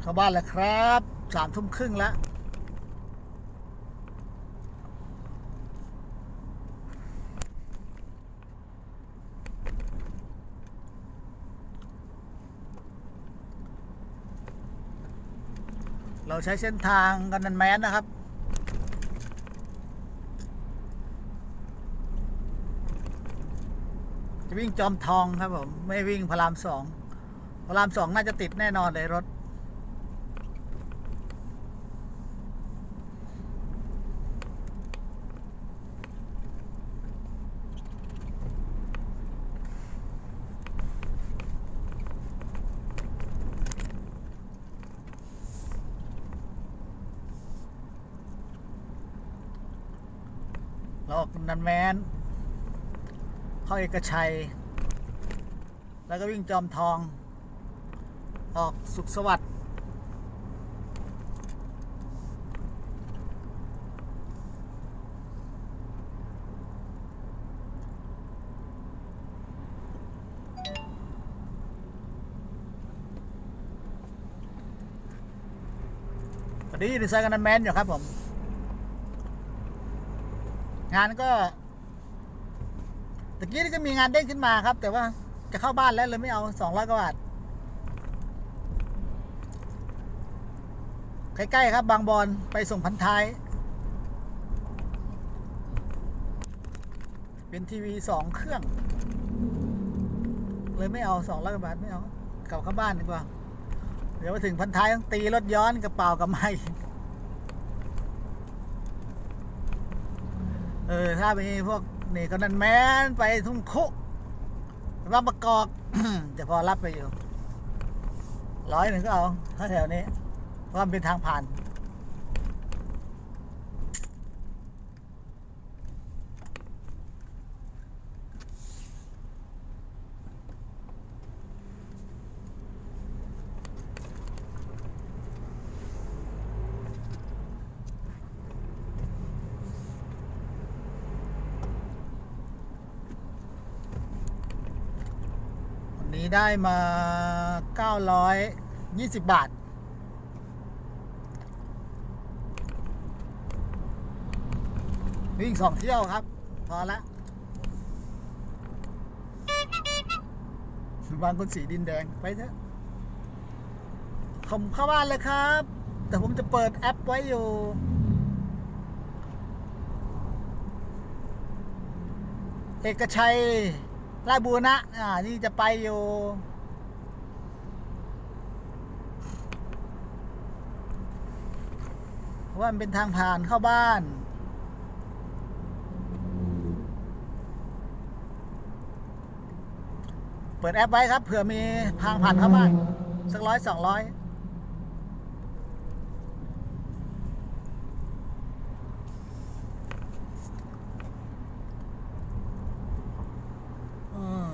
เข้าบ้านแล้วครับสามทุ่มครึ่งแล้วเราใช้เส้นทางกันนันแมนนะครับ จะวิ่งจอมทองครับผม ไม่วิ่งพระรามสองพระรามสองน่าจะติดแน่นอนเลยรถ ออกนันแมนเข้าเอกชัย แล้วก็วิ่งจอมทอง ออกสุขสวัสดิ์ตอนนี้อยู่ในซอยกันนันแมนอยู่ครับผม งานก็ตะกี้นี่ก็มีงานเด้งขึ้นมาครับ แต่ว่าจะเข้าบ้านแล้วเลยไม่เอาสองร้อยกว่าบาทใกล้ๆครับ บางบอนไปส่งพันท้าย เป็นทีวีสองเครื่อง เลยไม่เอาสองร้อยกว่าบาทไม่เอากลับเข้าบ้านดีกว่า เดี๋ยวไปถึงพันท้ายต้องตีรถย้อนกระเป๋ากับไม้ เออ ถ้ามีพวกนี่ก็นันแมนไปทุ่งคุรับประกอบจะพอรับไปอยู่ ร้อยหนึ่งก็เอาถ้าแถวนี้เพราะมันเป็นทางผ่าน ได้มา 920 บาท วิ่งสองเที่ยวครับ พอละบางคนสีดินแดง ไปเถอะผมเข้าบ้านเลยครับ แต่ผมจะเปิดแอปไว้อยู่เอกชัย ราชบูรณะอ่านี่จะไปอยู่เพราะว่ามันเป็นทางผ่านเข้าบ้าน เปิดแอปไว้ครับเผื่อมีทางผ่านเข้าบ้าน สักร้อยสองร้อย อืม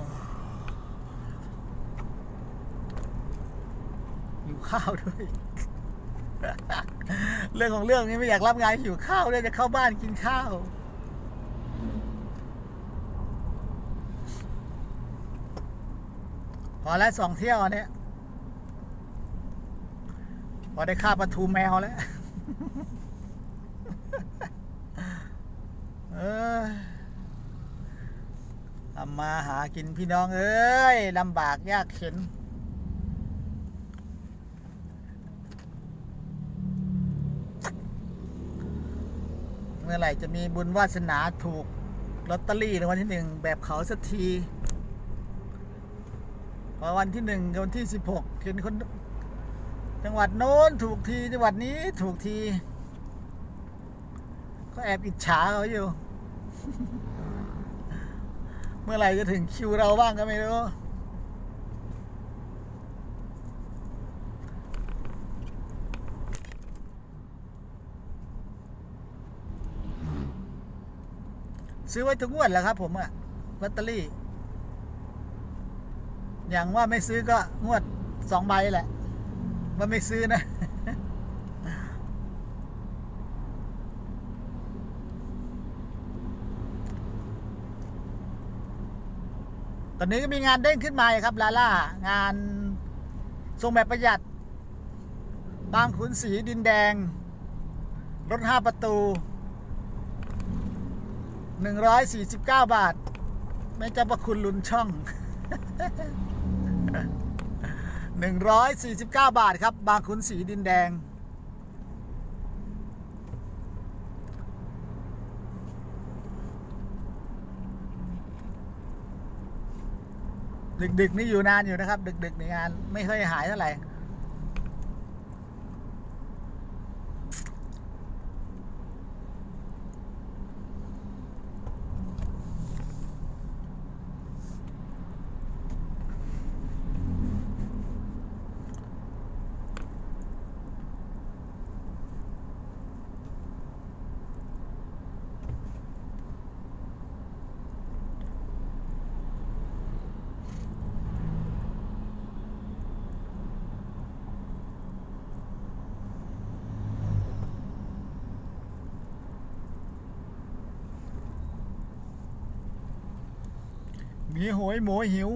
หิว ข้าวด้วย เรื่องของเรื่องนี้ไม่อยากรับงานหิวข้าวเลยจะเข้าบ้านกินข้าวพอแล้วสองเที่ยวอันเนี้ยพอได้ค่าปลาทูแมวแล้วเออทำมาหากินพี่น้องเอ้ยลำบากยากเข็น เมื่อไหร่จะมีบุญวาสนาถูกลอตเตอรี่ในวันที่หนึ่งแบบเขาสักทีพอวันที่หนึ่งกับวันที่สิบหกเห็นคน จังหวัดโน้นถูกทีจังหวัดนี้ถูกทีก็แอบอิจฉาเขาอยู่ เมื่อไหร่จะถึงคิวเราบ้างก็ไม่รู้ ซื้อไว้ทุกงวดแหล้วครับ ผมอะลอตเตอรี่ อย่างว่าไม่ซื้อก็งวดสองใบแหละ ว่าไม่ซื้อนะตอนนี้ก็มีงานเด้งขึ้นมาครับ ลาล่า งานทรงแบบประหยัด บางขุนศรีดินแดง รถห้าประตู 149 บาท ไม่จะประคุณลุนช่อง 149 บาทครับ บางขุนศรีดินแดง ดึกๆนี่อยู่นานอยู่นะครับ ดึกๆในงาน ไม่ค่อยหายเท่าไหร่ มีโหยโหมหิว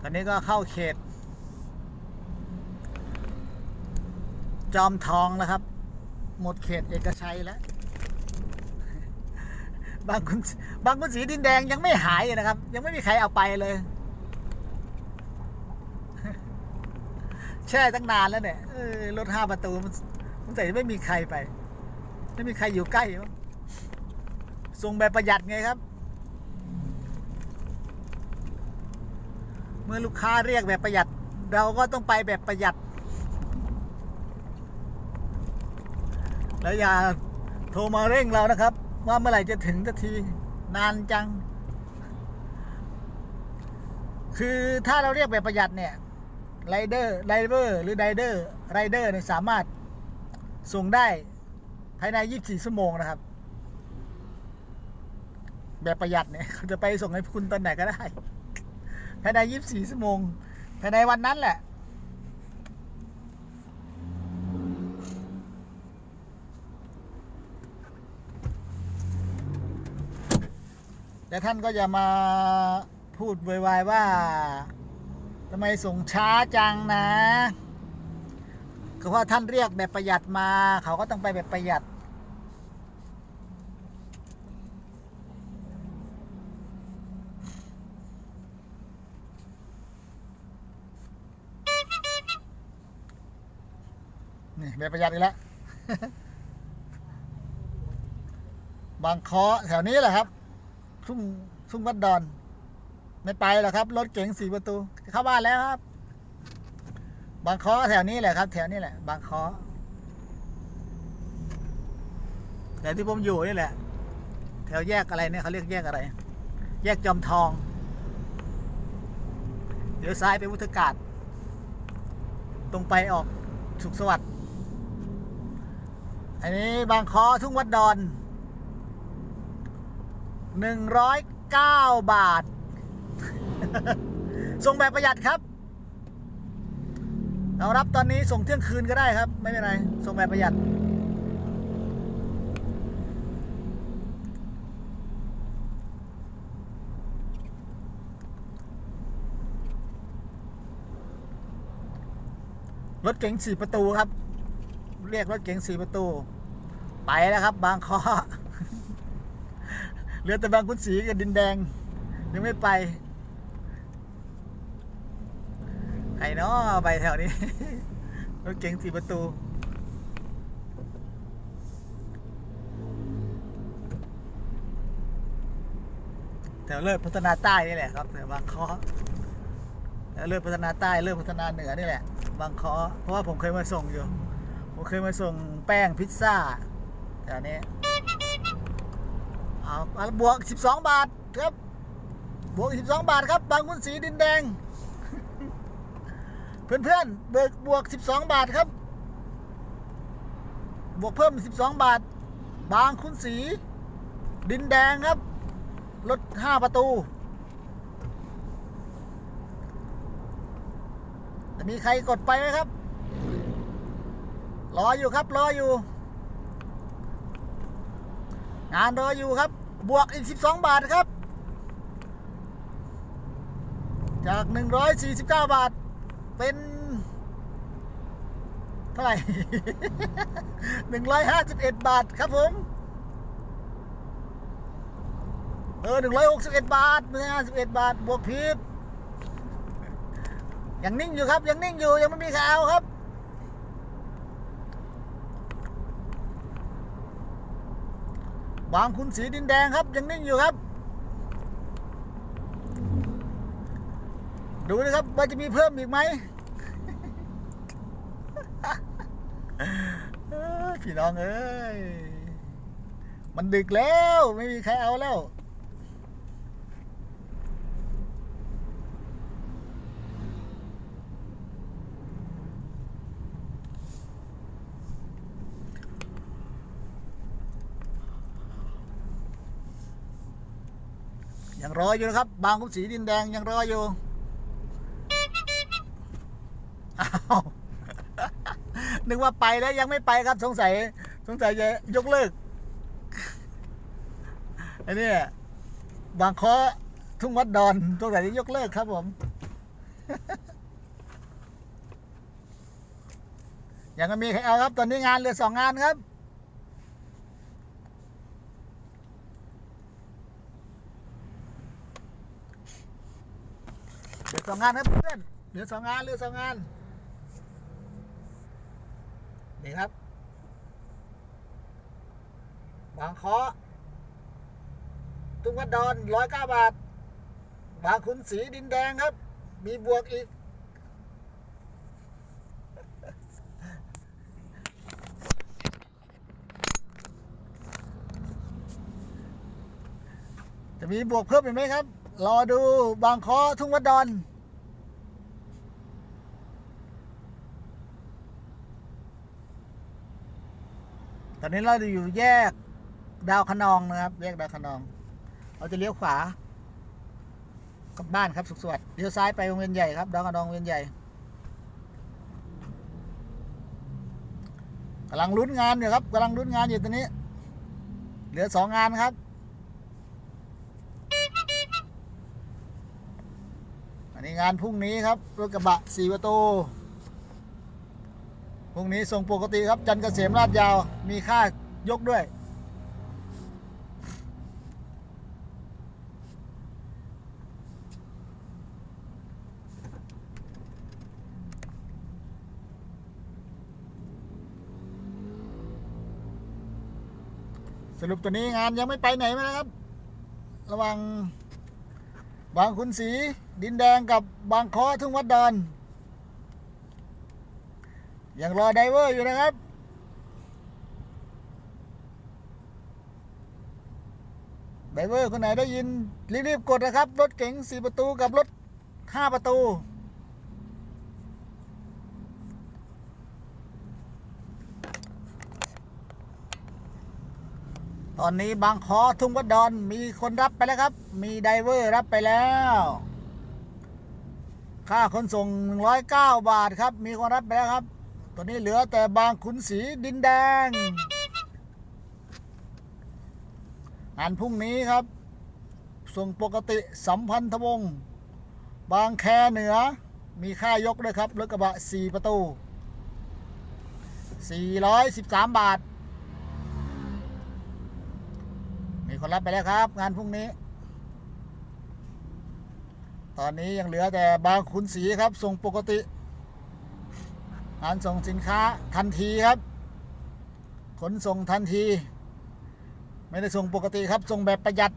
ตอนนี้ก็เข้าเขต จอมทองแล้วครับ หมดเขตเอกชัยแล้ว บางคุณบางคุณสีดินแดงยังไม่หายนะครับ ยังไม่มีใครเอาไปเลย แช่ตั้งนานแล้วเนี่ยรถห้าประตูมันมันแต่ไม่มีใครไปไม่มีใครอยู่ใกล้ส่งแบบประหยัดไงครับ เมื่อลูกค้าเรียกแบบประหยัด เราก็ต้องไปแบบประหยัด แล้วอย่าโทรมาเร่งเรานะครับ ว่าเมื่อไหร่จะถึงสักที นานจัง คือถ้าเราเรียกแบบประหยัดเนี่ยไรเดอร์ไรเดอร์หรือไดเดอร์ไรเดอร์เนี่ยสามารถส่งได้ภายใน 24 ชั่วโมงนะครับ แบบประหยัดเนี่ยเขาจะไปส่งให้คุณตอนไหนก็ได้ ภายใน 24 ชั่วโมง ภายในวันนั้นแหละ แต่ท่านก็อย่ามาพูดวายว่าทำไมส่งช้าจังนะก็เพราะท่านเรียกแบบประหยัดมา เขาก็ต้องไปแบบประหยัดนี่แบบประหยัดอีกแล้วบางเคาะแถวนี้แหละครับ ทุ่งทุ่งวัดดอน ไม่ไปหรอกครับ รถเก๋งสี่ประตู เข้าบ้านแล้วครับ บางคาะแถวนี้แหละครับ แถวนี้แหละ บางคาะแต่ที่ผมอยู่นี่แหละ แถวแยกอะไรเนี่ยเขาเรียกแยกอะไร แยกจอมทอง เดี๋ยวซ้ายไปวุฒกาศ ตรงไปออกสุขสวัสดิ์อันนี้บางคอทุ่งวัดดอน หนึ่งร้อยเก้าบาท ส่งแบบประหยัดครับ เรารับตอนนี้ส่งเที่ยงคืนก็ได้ครับ ไม่เป็นไร ส่งแบบประหยัด รถเก๋งสี่ประตูครับ เรียกรถเก๋งสี่ประตู ไปแล้วครับ บางคอ เหลือแต่บางขุนศรีกับดินแดง ยังไม่ไปใครเนาะไปแถวนี้รถเก๋งสี่ประตูแถวเลิศพัฒนาใต้นี่แหละครับแถวบางคอแถวเลิศพัฒนาใต้เลิศพัฒนาเหนือนี่แหละ บางคอเพราะว่าผมเคยมาส่งอยู่ ผมเคยมาส่งแป้งพิซซ่าแถวนี้ อาเอาบวก 12 บาทครับ บวก 12 บาทครับ บางขุนศรีดินแดง เพื่อนๆ เบิกบวก 12 บาทครับ บวกเพิ่ม 12 บาท บางขุนศรีดินแดงครับ รถ 5 ประตูจะมีใครกดไปไหมครับ รออยู่ครับ รออยู่ งานรออยู่ครับ บวกอีก 12 บาทครับ จาก 149 บาท เป็น เท่าไหร่ 151 บาทครับผม เออ 161 บาทไม่ใช่51 บาท บวกผิดยังนิ่งอยู่ครับ ยังนิ่งอยู่ ยังไม่มีใครเอาครับ บางคุณสีดินแดงครับยังนิ่งอยู่ครับ ดูนะครับว่าจะมีเพิ่มอีกไหมพี่น้องเอ้ย มันดึกแล้วไม่มีใครเอาแล้ว รออยู่นะครับ บางคุณสีดินแดงยังรออยู่อ้าวนึกว่าไปแล้วยังไม่ไปครับ สงสัย สงสัยจะยกเลิกไอ้นี่บางเคอทุ่งวัดดอนสงสัยจะยกเลิกครับผม ยังไม่มีใครเอาครับ ตอนนี้งานเหลือสองงานครับ ลือสองงานครับเพื่อนเหลือสองงานเหลือสองงานนี่ครับบางเคาะตุ้งวัดดอนร้อยเก้าบาท บางขุนสีดินแดงครับ มีบวกอีก จะมีบวกเพิ่มอีกไหมครับ รอดูบางคอทุ่งวัดดอน ตอนนี้เราอยู่แยกดาวคะนองนะครับ แยกดาวคะนอง เราจะเลี้ยวขวากลับบ้านครับสุขสวัสดิ์เลี้ยวซ้ายไปวงเวียนใหญ่ครับดาวคะนองวงเวียนใหญ่กำลังลุ้นงานอยู่ครับกำลังลุ้นงานอยู่ตอนนี้ เหลือสองงานครับ งานพรุ่งนี้ครับรถกระบะสี่ประตูพรุ่งนี้ส่งปกติครับ จันทร์เกษมลาดยาวมีค่ายกด้วย สรุปตัวนี้งานยังไม่ไปไหนมานะครับ ระว่าง บางขุนศรีดินแดงกับบางคอทุ่งวัดดอนยังรอไดเวอร์อยู่นะครับ ไดเวอร์คนไหนได้ยินรีบๆกดนะครับ รถเก๋งสี่ประตูกับรถห้าประตู ตอนนี้บางคอทุ่งวัดดอนมีคนรับไปแล้วครับ มีไดเวอร์รับไปแล้ว ค่าขนส่ง 109 บาทครับ มีคนรับไปแล้วครับ ตอนนี้เหลือแต่บางขุนศรีดินแดงงานพรุ่งนี้ครับ ส่งปกติสัมพันธวงศ์บางแคเหนือ มีค่ายกด้วยครับรถกระบะ 4 ประตู 413 บาท มีคนรับไปแล้วครับ งานพรุ่งนี้ ตอนนี้ยังเหลือแต่บางขุนศรีครับ ส่งปกติงานส่งสินค้าทันทีครับ ขนส่งทันที ไม่ได้ส่งปกติครับ ส่งแบบประหยัด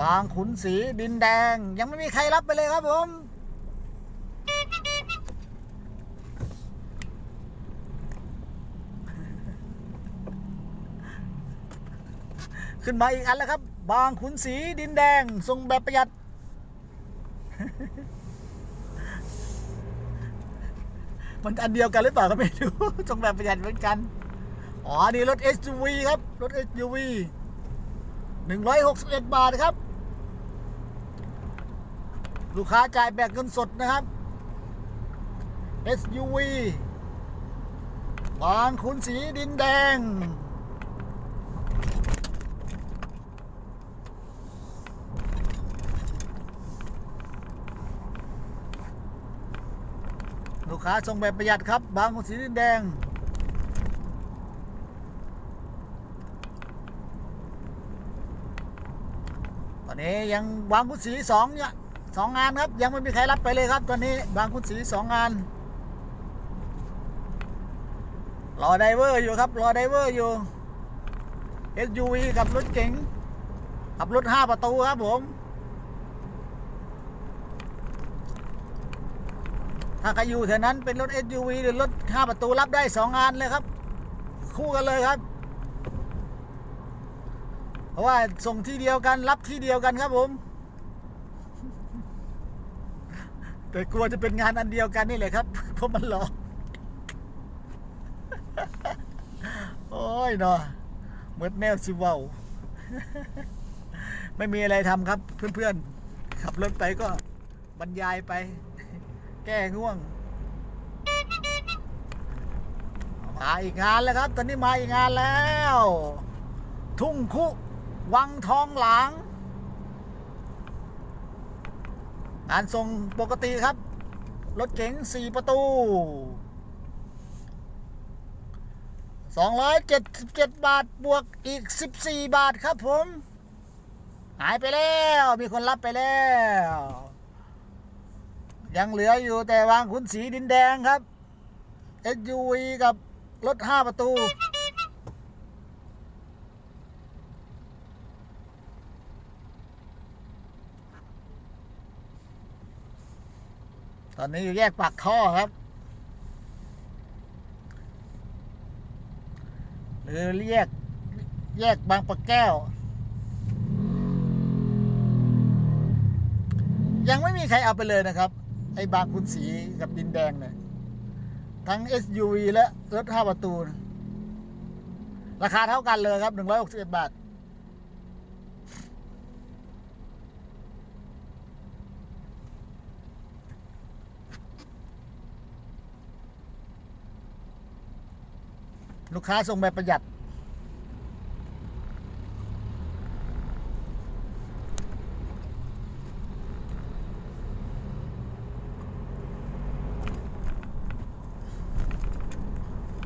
บางขุนศรีดินแดง ยังไม่มีใครรับไปเลยครับผม ขึ้นมาอีกอันแล้วครับ บางขุนศรีดินแดงส่งแบบประหยัด มันอันเดียวกันหรือเปล่าก็ไม่รู้ส่งแบบประหยัดเหมือนกัน อ๋อ นี่รถ SUV ครับ รถ SUV 161 บาทครับ ลูกค้าจ่ายแบบเงินสดนะครับ SUV บางขุนสีดินแดง ค้าส่งแบบประหยัดครับ บางขุนสีดินแดง ตอนนี้ยังบางขุนสีสองเนี่ยสองงานครับ ยังไม่มีใครรับไปเลยครับ ตอนนี้บางขุนสีสองงาน รอไดเวอร์อยู่ครับ รอไดเวอร์อยู่ SUV กับรถเก๋งกับรถห้าประตูครับผม ถ้าใครอยู่แถวนั้นเป็นรถ SUV หรือรถห้าประตูรับได้สองงานเลยครับ คู่กันเลยครับ เพราะว่าส่งที่เดียวกันรับที่เดียวกันครับผม แต่กลัวจะเป็นงานอันเดียวกันนี่แหละครับเพราะมันหลอกโอ้ยเนาะเหมือนแนวซิเวาไม่มีอะไรทำครับเพื่อนๆขับรถไปก็บรรยายไป แก้ง่วง มาอีกงานแล้วครับ ตอนนี้มาอีกงานแล้ว ทุ่งคุ วังทองหลางงานส่งปกติครับ รถเก๋งสี่ประตู277 บาท บวกอีก 14 บาทครับผม หายไปแล้ว มีคนรับไปแล้ว ยังเหลืออยู่แต่วางขุนสีดินแดงครับ SUV กับรถ 5 ประตู ตอนนี้อยู่แยกปากท่อครับ หรือแยกแยกบางปะแก้ว ยังไม่มีใครเอาไปเลยนะครับ ไอ้บางคุณสีกับดินแดงเนี่ยทั้ง SUV และรถ5ประตู ราคาเท่ากันเลยครับ 161 บาท ลูกค้าส่งแบบประหยัด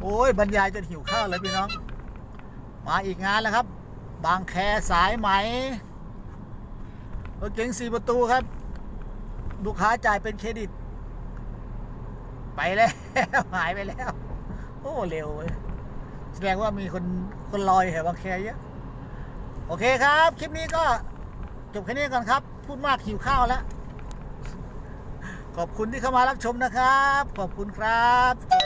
โอ้ยบรรยายจนหิวข้าวเลยพี่น้อง มาอีกงานแล้วครับ บางแคสายไหมรถเก๋งสี่ประตูครับ ลูกค้าจ่ายเป็นเครดิต ไปแล้ว หายไปแล้ว โอ้ เร็วเว้ยแสดงว่ามีคนคนลอยแถวบางแคเยอะ โอเคครับ คลิปนี้ก็จบแค่นี้ก่อนครับ พูดมากหิวข้าวแล้ว ขอบคุณที่เข้ามารับชมนะครับ ขอบคุณครับ